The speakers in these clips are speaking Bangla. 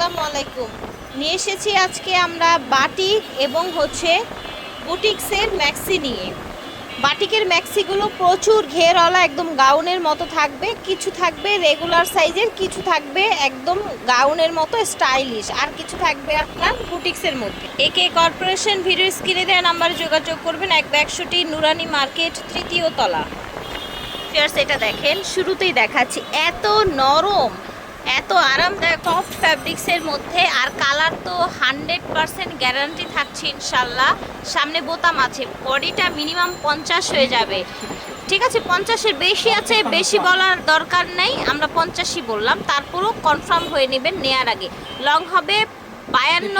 আসসালামু আলাইকুম। নিয়ে এসেছি আজকে আমরা বাটিক এবং হচ্ছে বুটিক্সের ম্যাক্সি নিয়ে। বাটিকের ম্যাক্সিগুলো প্রচুর ঘেরওয়ালা, একদম গাউনের মতো থাকবে, কিছু থাকবে রেগুলার সাইজের, কিছু থাকবে একদম গাউনের মতো স্টাইলিশ, আর কিছু থাকবে আপনার বুটিক্সের মধ্যে। একে কর্পোরেশন ভিডিও স্ক্রিনে দেওয়া নাম্বারে যোগাযোগ করবেন, এক ব্যাগশোটি নুরানি মার্কেট তৃতীয় তলা। ফিয়ার্স এটা দেখেন, শুরুতেই দেখাচ্ছি, এত নরম এত আরামদায়ক সফট ফ্যাব্রিক্সের মধ্যে, আর কালার তো হান্ড্রেড পারসেন্ট গ্যারান্টি থাকছে ইনশাল্লাহ। সামনে বোতাম আছে, বডিটা মিনিমাম পঞ্চাশ হয়ে যাবে। ঠিক আছে, পঞ্চাশের বেশি আছে, বেশি বলার দরকার নেই, আমরা পঞ্চাশই বললাম। তারপরও কনফার্ম হয়ে নেবেন নেয়ার আগে। লং হবে বায়ান্ন,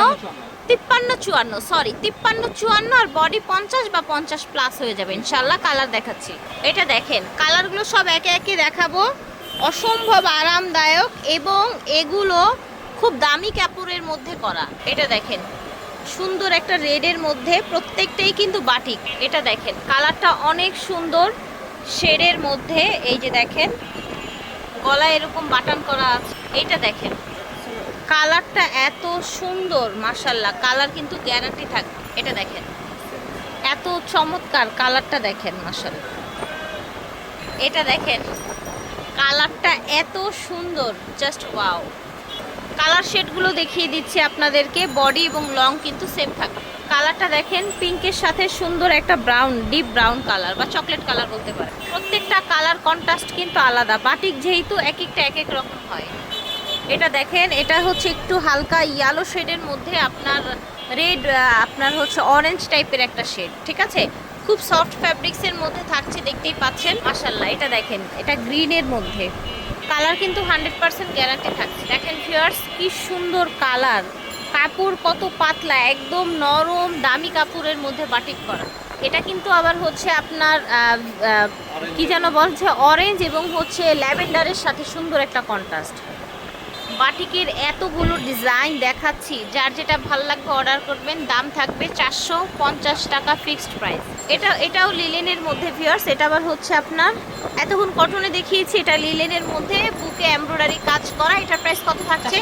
তিপ্পান্ন, চুয়ান্ন সরি তিপ্পান্ন, চুয়ান্ন, আর বডি পঞ্চাশ বা পঞ্চাশ প্লাস হয়ে যাবে। ইনশাল্লাহ কালার দেখাচ্ছি। এটা দেখেন কালারগুলো সব একে একে দেখাবো। অসম্ভব আরামদায়ক এবং এগুলো খুব দামি কাপড়ের মধ্যে করা। এটা দেখেন, সুন্দর একটা রেডের মধ্যে, প্রত্যেকটাই কিন্তু বাটিক এটা দেখেন, কালারটা অনেক সুন্দর শেডের মধ্যে, এই যে দেখেন, গলায় এরকম বাটন করা আছে। এটা দেখেন, কালারটা এত সুন্দর মাশাল্লাহ কালার কিন্তু গ্যারান্টি থাকবে। এটা দেখেন, এত চমৎকার কালারটা দেখেন মাশাল্লাহ এটা দেখেন কালারটা এত সুন্দর জাস্ট ওয়াও কালার শেডগুলো দেখিয়ে দিচ্ছি আপনাদেরকে বডি এবং লং কিন্তু সেম থাকবে কালারটা দেখেন পিঙ্কের সাথে সুন্দর একটা ব্রাউন ডিপ ব্রাউন কালার বা চকলেট কালার বলতে পারেন। প্রত্যেকটা কালার কন্ট্রাস্ট কিন্তু আলাদা বাটিক যেহেতু এক একটা এক এক রকম হয়। এটা দেখেন, এটা হচ্ছে একটু হালকা ইয়েলো শেডের মধ্যে আপনার রেড আপনার হচ্ছে অরেঞ্জ টাইপের একটা শেড ঠিক আছে? খুব সফট ফ্যাব্রিক্সের মধ্যে থাকছে, দেখতেই পাচ্ছেন। মাসাল্লাহ এটা দেখেন, এটা গ্রিনের মধ্যে। কালার কিন্তু হান্ড্রেড পার্সেন্ট গ্যারান্টি থাকছে। দেখেন ফিয়ার্স কি সুন্দর কালার কাপড় কত পাতলা, একদম নরম, দামি কাপড়ের মধ্যে বাটিক করা। এটা কিন্তু আবার হচ্ছে আপনার কি যেন বলছে অরেঞ্জ এবং হচ্ছে ল্যাভেন্ডারের সাথে সুন্দর একটা কন্ট্রাস্ট বাটিকের এতগুলো ডিজাইন দেখাচ্ছি, যার যেটা ভালো লাগবে অর্ডার করবেন, দাম থাকবে চারশো পঞ্চাশ টাকা ফিক্সড প্রাইস এটা, এটাও লিলেনের মধ্যে ভিউয়ার্স এটা আবার হচ্ছে আপনার এতক্ষণ কটনে দেখিয়েছি, এটা লিলেনের মধ্যে, বুকে এমব্রয়ডারি কাজ করা এটার প্রাইস কত থাকছে?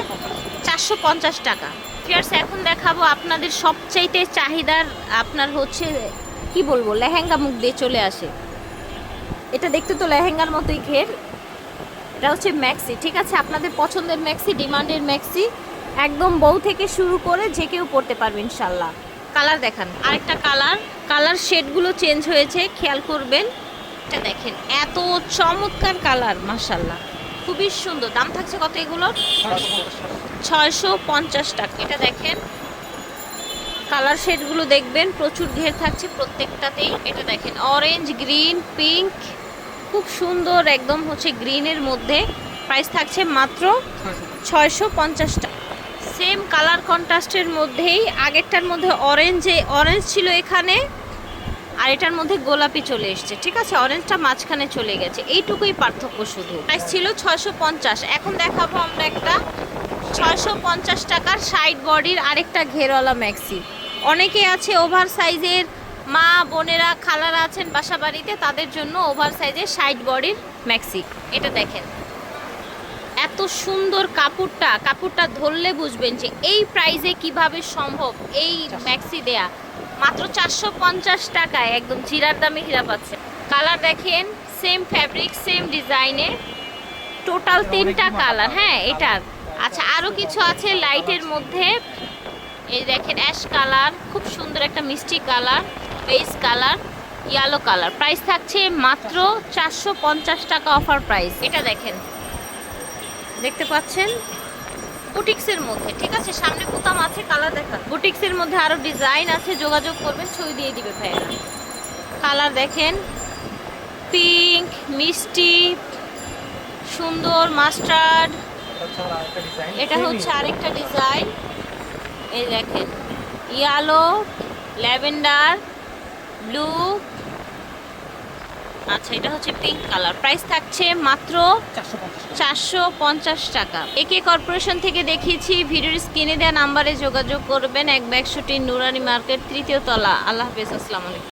চারশো পঞ্চাশ টাকা। ভিউয়ার্স এখন দেখাবো আপনাদের সবচাইতে চাহিদার আপনার হচ্ছে, কি বলব, লেহেঙ্গা মুখ দিয়ে চলে আসে। এটা দেখতে তো লেহেঙ্গার মতোই ঘের। এটা হচ্ছে ম্যাক্সি ঠিক আছে? আপনাদের পছন্দের ম্যাক্সি ডিমান্ডের ম্যাক্সি একদম বউ থেকে শুরু করে যে কেউ পড়তে পারবে, ইনশাল্লাহ। কালার দেখান, আরেকটা কালার কালার শেডগুলো চেঞ্জ হয়েছে, খেয়াল করবেন। এটা দেখেন, এত চমৎকার কালার মাশাল্লাহ। খুবই সুন্দর। দাম থাকছে কত এগুলোর? ছয়শো পঞ্চাশ টাকা। এটা দেখেন কালার শেডগুলো দেখবেন, প্রচুর ঘের থাকছে প্রত্যেকটাতেই। এটা দেখেন অরেঞ্জ গ্রিন পিঙ্ক খুব সুন্দর একদম হচ্ছে গ্রিনের মধ্যে প্রাইস থাকছে মাত্র ছয়শো পঞ্চাশ টাকা সেম কালার কন্ট্রাস্টের মধ্যেই আগেরটার মধ্যে অরেঞ্জে অরেঞ্জ ছিল এখানে, আর এটার মধ্যে গোলাপি চলে এসছে, ঠিক আছে? অরেঞ্জটা মাঝখানে চলে গেছে, এইটুকুই পার্থক্য শুধু। প্রাইস ছিল ছয়শো পঞ্চাশ, এখন দেখাবো আমরা একটা ছয়শো পঞ্চাশ টাকার সাইড বডির আরেকটা ঘেরওয়ালা ম্যাক্সি অনেকে আছে ওভার সাইজের মা বোনেরা খালারা আছেন বাসা বাড়িতে তাদের জন্য ওভার সাইজের সাইড বডির ম্যাক্সি এটা দেখেন। এত সুন্দর কাপড়টা কাপড়টা ধরলে বুঝবেন যে এই প্রাইজে কীভাবে সম্ভব এই ম্যাক্সি দেয়া। মাত্র চারশো পঞ্চাশ টাকায় একদম জিরার দামে হীরা পাচ্ছে। কালার দেখেন সেম ফ্যাব্রিক সেম ডিজাইনের টোটাল তিনটা কালার হ্যাঁ এটার আচ্ছা আরও কিছু আছে লাইটের মধ্যে। এই দেখেন অ্যাশ কালার খুব সুন্দর একটা মিষ্টি colour base colour yellow colour price থাকছে মাত্র চারশো পঞ্চাশ টাকা অফার প্রাইস এটা দেখেন। দেখতে পাচ্ছেন? বুটিক্সের মধ্যে, ঠিক আছে? সামনে বোতাম আছে কালার দেখান। বুটিক্সের মধ্যে আরও ডিজাইন আছে, যোগাযোগ করবেন, ছবি দিয়ে দিবে ভাইয়েরা। কালার দেখেন। পিঙ্ক মিষ্টি, সুন্দর মাস্টার্ড এটা হচ্ছে আরেকটা ডিজাইন এই দেখেন। Yellow lavender blue. আচ্ছা এটা হচ্ছে পিঙ্ক কালার প্রাইস থাকছে মাত্র চারশো পঞ্চাশ টাকা। একে কর্পোরেশন থেকে দেখিয়েছি, ভিডিওর স্ক্রিনে দেওয়া নাম্বারে যোগাযোগ করবেন। এক ব্যাগশোটি নুরানি মার্কেট তৃতীয় তলা। আল্লাহ হাফেজ, আসসালামু আলাইকুম।